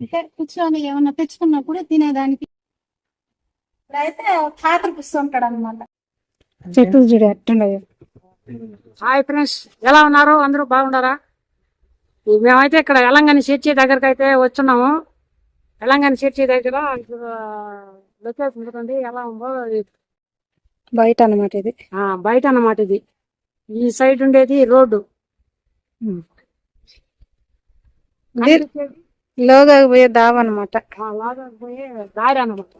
అంటే కూర్చొని ఏమన్నా తెచ్చుకున్నప్పుడు తినేదానికి ఇప్పుడైతే పాత్ర పుస్తుంటాడు అనమాట చెట్లు చూడు హాయ్ ఫ్రెండ్స్ ఎలా ఉన్నారు? అందరూ బాగున్నారా? ఈ మేమైతే ఇక్కడ ఎలంగాని చర్చి దగ్గరికి అయితే వచ్చున్నాము. ఎలంగాని చర్చి దగ్గర ఇక్కడ లొకేషన్ చూడండి ఎలా ఉందో బయట అన్నమాట ఇది. ఆ, బయట అన్నమాట ఇది. ఈ సైడ్ ఉండేది రోడ్డు. లోగా పోయే దావ అనమాట ఆ, పోయే దారి అనమాట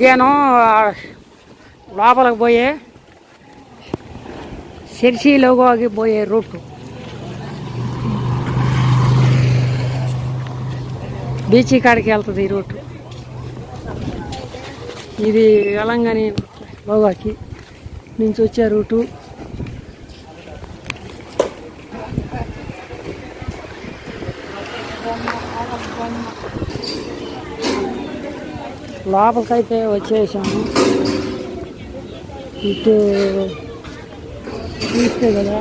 నేను లోపలికి పోయే సిరిసిలోకి పోయే రూట్. బీచ్ కాడికి వెళ్తుంది ఈ రూట్. ఇది వెలంగని లోగాకి నుంచి వచ్చే రూటు. లోపలికైతే వచ్చేసాము ఇటు చూస్తే కదా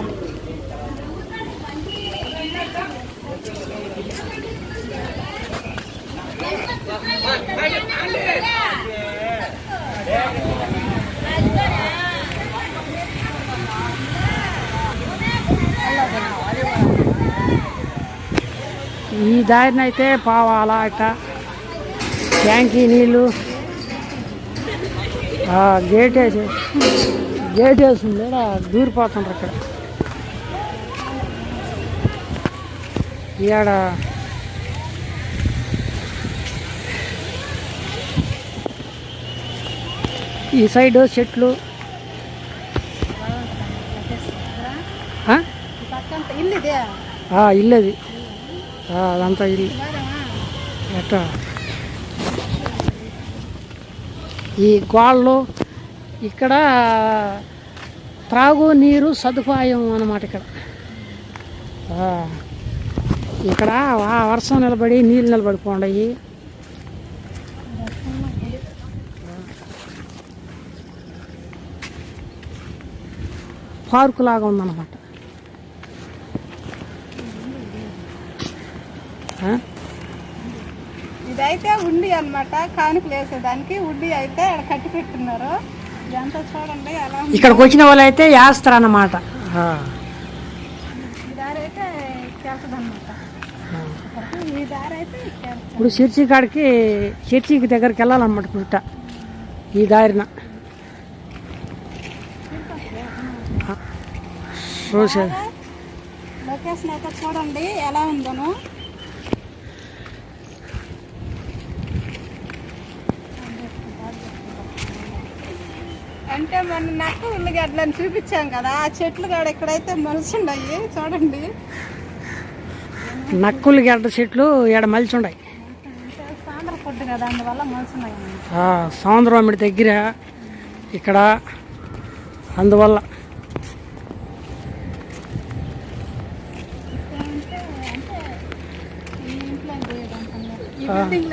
ఈ దారిని అయితే పోవాలా అట్ట ట్యాంకీ నీళ్ళు. ఆ, గేట్ వేసి గేట్ వేసింది దూరిపోతుండ్రు అక్కడ ఈడ ఈ సైడ్ చెట్లు. ఇల్లు అది. అదంతా ఇల్లు. ఎట్టా? ఈ గోళ్ళు ఇక్కడ త్రాగు నీరు సదుపాయం అన్నమాట ఇక్కడ. ఇక్కడ వర్షం నిలబడి నీళ్ళు నిలబడిపోండాయి పార్కు లాగా ఉందన్నమాట. ఇదైతే ఉండి అన్నమాట కానుకలు వేసేదానికి ఉండి అయితే ఆడ కట్టి పెట్టున్నారు ఇదంతా చూడండి ఉంది. ఇక్కడికి వచ్చిన వాళ్ళు అయితే. ఈ దారి అయితే వెళ్తుంది అనమాట ఈ దారి అయితే. ఇప్పుడు చర్చి కాడికి చర్చికి దగ్గరికి వెళ్ళాలన్నమాట పుట్ట. ఈ దారిన. చూసే. లొకేషన్ అయితే చూడండి ఎలా ఉందను. అంటే మన నక్క ఉల్లిగడ్డలను చూపించాం కదా ఆ చెట్లు కాడ ఎక్కడైతే మలుసుండయి చూడండి. నక్కులు గడ్డ చెట్లు ఈడ మలిచి ఉన్నాయి అంటే సాంద్ర ఫుడ్ కదా అందువల్ల మలుసున్నాయి ఆ, సముద్రం మిడి దగ్గర ఇక్కడ అందువల్ల. ఈ బిల్డింగ్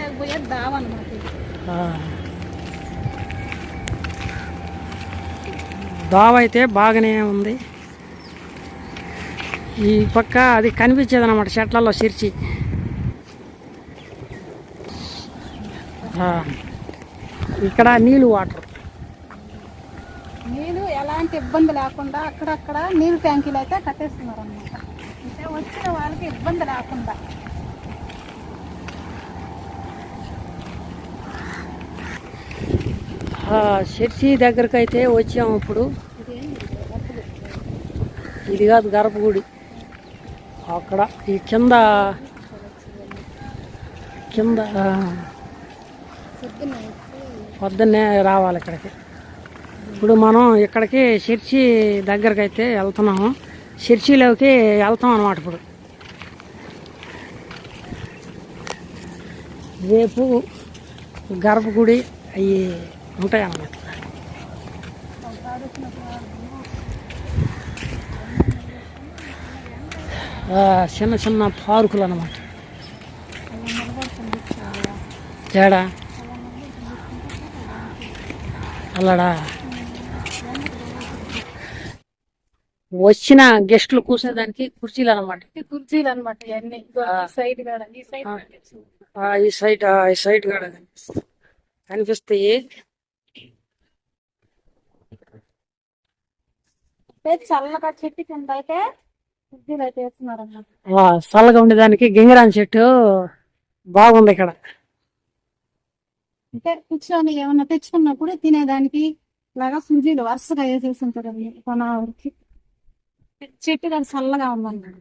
దావ అయితే బాగానే ఉంది. ఈ పక్క అది కనిపించేది అనమాట చెట్లలో సిరిచి ఇక్కడ నీళ్ళు వాటర్. నీళ్ళు ఎలాంటి ఇబ్బంది లేకుండా అక్కడక్కడ నీళ్ళు ట్యాంకీలు అయితే కట్టేస్తున్నారు అనమాట అంటే వచ్చిన వాళ్ళకి ఇబ్బంది లేకుండా. చర్చి దగ్గరకు అయితే వచ్చాము ఇప్పుడు. ఇది కాదు గర్భగుడి. అక్కడ ఈ కింద కింద పొద్దున్నే రావాలి ఇక్కడికి. ఇప్పుడు మనం ఇక్కడికి చర్చి దగ్గరకు అయితే వెళ్తున్నాము. చర్చిలోకి వెళ్తాం అనమాట ఇప్పుడు. రేపు గర్భగుడి అవి ఉంటాయి అన్నమాట ఆ, చిన్న చిన్న పార్కులు అన్నమాట. తేడా? అల్లడా? వచ్చిన గెస్టులు కూర్చోడానికి కుర్చీలు అనమాట కుర్చీలు అనమాట ఈ సైడ్ ఈ సైడ్. ఈ కనిపిస్తాయి చల్లగా చెట్టు కింద అయితే చల్లగా ఉండేదానికి గింగిరాన్ చెట్టు బాగుంది ఇక్కడ. అంటే కూర్చొని ఏమన్నా తెచ్చుకున్నప్పుడు తినేదానికి ఇలాగా కుర్చీలు వరుసగా వేసేసి ఉంటారు కొనవరికి చెట్టు కానీ చల్లగా ఉందన్నమాట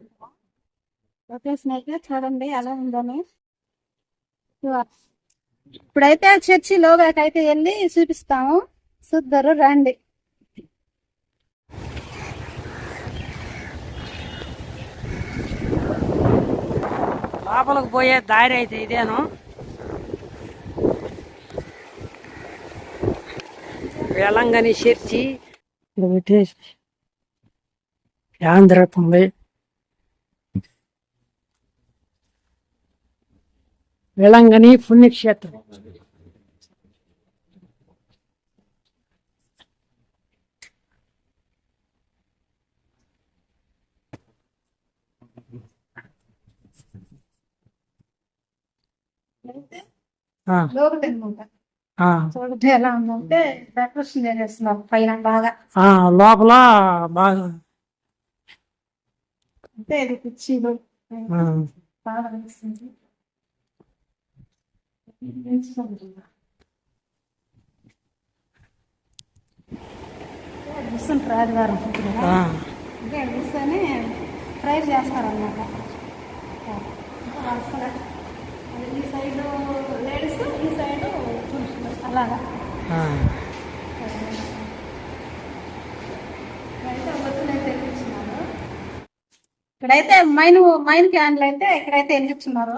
లొకేషన్ అయితే చూడండి ఎలా ఉందని. ఇప్పుడైతే చర్చి లోగాకైతే వెళ్ళి చూపిస్తాము. చూద్దరు రండి. లోపలికి పోయే దారి అయితే ఇదేను. వేలంగని చర్చి పెట్టేసి ఫ్యాన్ తిరుగుతుంది పుణ్యక్షేత్రం. ఆ, చూడండి ఎలా ఉందంటే డెకరేషన్ చేసేస్తున్నారు పైన బాగా. ఆ, లోపల బాగా అంటే ఇది కుర్చీలు. బాగా వేస్తుంది. కూర్చుంటారు ఆదివారం పొద్దున. ఆ, అంటే కూర్చొని ఫ్రై చేస్తారన్నమాట. ఈ సైడ్ లేడీస్ ఈ సైడ్ పురుషులు అలాగా? ఆ. ఇక్కడైతే మైన్ మైన్ క్యాన్లు అయితే ఇక్కడైతే ఎక్కించున్నారు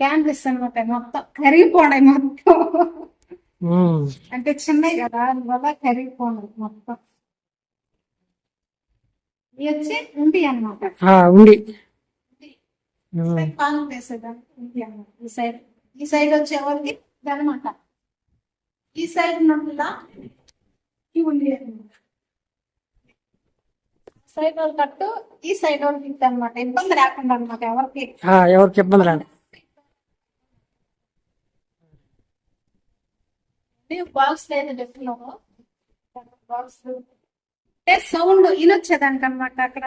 క్యాండిల్స్ అనమాట మొత్తం. కరిగిపోయినాయి మొత్తం. అంటే చిన్నవి కదా అందువల్ల కరిగిపోయినాయి మొత్తం. ఉండి అనమాట. పాలు ఈ సైడ్ ఈ సైడ్ వచ్చే వాళ్ళకి అనమాట ఈ సైడ్ ఈ సైడ్ వాళ్ళు కట్టు ఈ సైడ్ అనమాట ఇబ్బంది లేకుండా అనమాట ఎవరికి. ఇబ్బంది రాదు. బాక్స్ అయితే చెప్తున్నాము బాక్స్ సౌండ్ ఇనొచ్చేదానికి అనమాట అక్కడ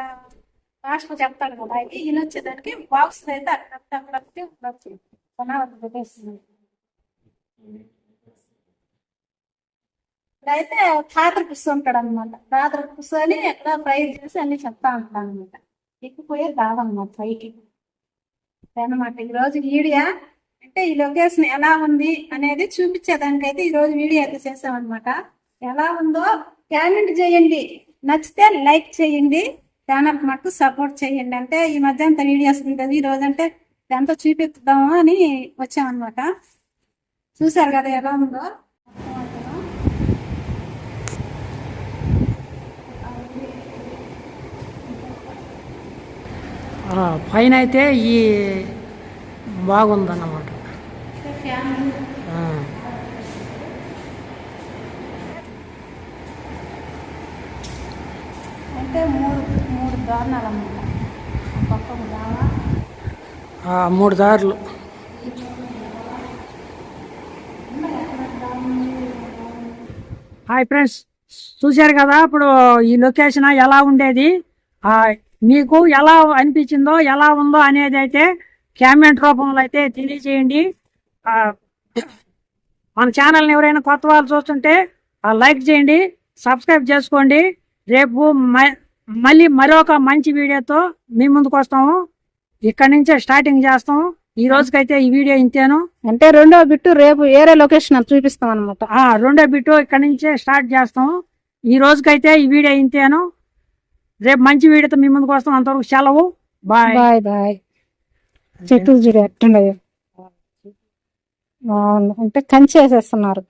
లాస్ట్ చెప్తాడు కదా అయితే ఇనొచ్చేదానికి బాక్స్ అయితే అక్కడ అక్కడ ఉండొచ్చు. కొనాలి ఇప్పుడైతే పాత్ర కూర్చుంటాడు అనమాట పాత్ర కూర్చొని ఎక్కడ ఫ్రై చేసి అన్ని చెప్తా ఉంటాడు అనమాట ఎక్కిపోయే దావన్నమాట పైకి అనమాట ఈ వీడియో అంటే ఈ లొకేషన్ ఎలా ఉంది అనేది చూపించేదానికి అయితే ఈ రోజు వీడియో అయితే చేసామన్నమాట ఎలా ఉందో కామెంట్ చేయండి. నచ్చితే లైక్ చేయండి. ఛానల్ మటుకు సపోర్ట్ చేయండి. అంటే ఈ మధ్య అంత వీడియోస్ ఉంటుంది. ఈ రోజంటే అంటే ఎంతో చూపిద్దాము అని వచ్చామన్నమాట. చూసారు కదా ఎలా ఉందో? పైన అయితే ఈ బాగుందన్నమాట ఫ్యాన్ ఆ, అంటే మూడు మూడు దారుణాలు అన్నమాట పక్క దావా. ఆ, మూడు దారులు. హాయ్ ఫ్రెండ్స్ చూశారు కదా ఇప్పుడు ఈ లొకేషన్ ఎలా ఉండేది? ఆ, మీకు ఎలా అనిపించిందో ఎలా ఉందో అనేది అయితే కామెంట్ రూపంలో అయితే తెలియజేయండి. ఆ, మన ఛానల్ని ఎవరైనా కొత్త వాళ్ళు చూస్తుంటే ఆ, లైక్ చేయండి సబ్స్క్రైబ్ చేసుకోండి. రేపు మళ్ళీ మరొక మంచి వీడియోతో మీ ముందుకు వస్తాము. ఇక్కడి నుంచే స్టార్టింగ్ చేస్తాము ఈ రోజుకైతే ఈ వీడియో ఇంతేను. అంటే రెండో బిట్టు రేపు వేరే లొకేషన్ చూపిస్తాం అనమాట ఆ రెండో బిట్టు ఇక్కడి నుంచే స్టార్ట్ చేస్తాం. ఈ రోజుకైతే ఈ వీడియో ఇంతేను. రేపు మంచి వీడియోతో మీ ముందుకు వస్తాం. అంతవరకు సెలవు. బాయ్ బాయ్ బాయ్ చెట్లు చూడు ఎట్టుండదు. అంటే కంచి వేసేస్తున్నారు.